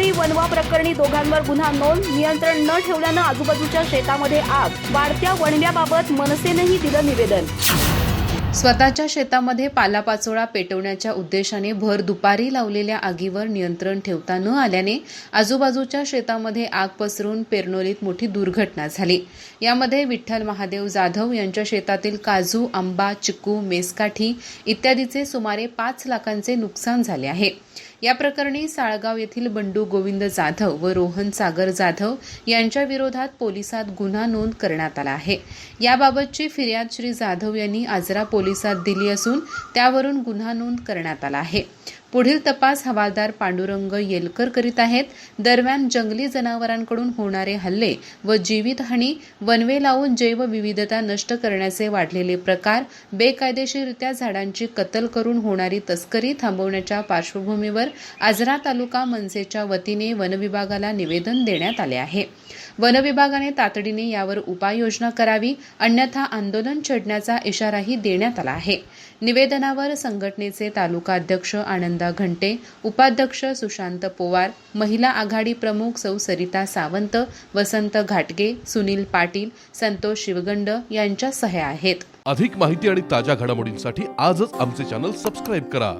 पिंपरी वनवा प्रकरणी दोघांवर गुन्हा नोंद नियंत्रण न ठेवल्यानं आजूबाजूच्या शेतामध्ये आग. वाढत्या वणव्याबाबत मनसेनंही दिलं निवेदन. स्वतःच्या शेतामध्ये पालापाचोळा पेटवण्याच्या उद्देशाने भर दुपारी लावलेल्या आगीवर नियंत्रण ठेवता न आल्याने आजूबाजूच्या शेतामध्ये आग पसरून पेरनोलीत मोठी दुर्घटना झाली. यामध्ये विठ्ठल महादेव जाधव यांच्या शेतातील काजू आंबा चिकू मेसकाठी इत्यादीचे सुमारे पाच लाखांचे नुकसान झाले आहे. या प्रकरणी साळगाव येथील बंडू गोविंद जाधव व रोहन सागर जाधव यांच्या विरोधात पोलिसात गुन्हा नोंद करण्यात आला आहे. याबाबतची फिर्याद श्री जाधव यांनी आजरा पोलिसात दिली असून त्यावरून गुन्हा नोंद करण्यात आला आहे. पुढील तपास हवालदार पांडुरंग येलकर करीत आहेत. दरम्यान जंगली जनावरांकडून होणारे हल्ले व जीवितहानी वनवे लावून जैवविविधता नष्ट करण्याचे वाढलेले प्रकार बेकायदेशीररित्या झाडांची कत्तल करून होणारी तस्करी थांबवण्याच्या पार्श्वभूमीवर आजरा तालुका मनसेच्या वतीने वनविभागाला निवेदन देण्यात आले आहे. वनविभागाने तातडीने यावर उपाययोजना करावी अन्यथा आंदोलन छेडण्याचा इशाराही देण्यात आला आहे. निवेदनावर संघटनेचे तालुका अध्यक्ष नंदा घंटे उपाध्यक्ष सुशांत पोवार महिला आघाडी प्रमुख सौ सरिता सावंत वसंत घाटगे सुनील पाटील संतोष शिवगंड यांच्या सह्या आहेत. अधिक माहिती आणि ताज्या घडामोडींसाठी आजच आमचे चॅनल सबस्क्राईब करा.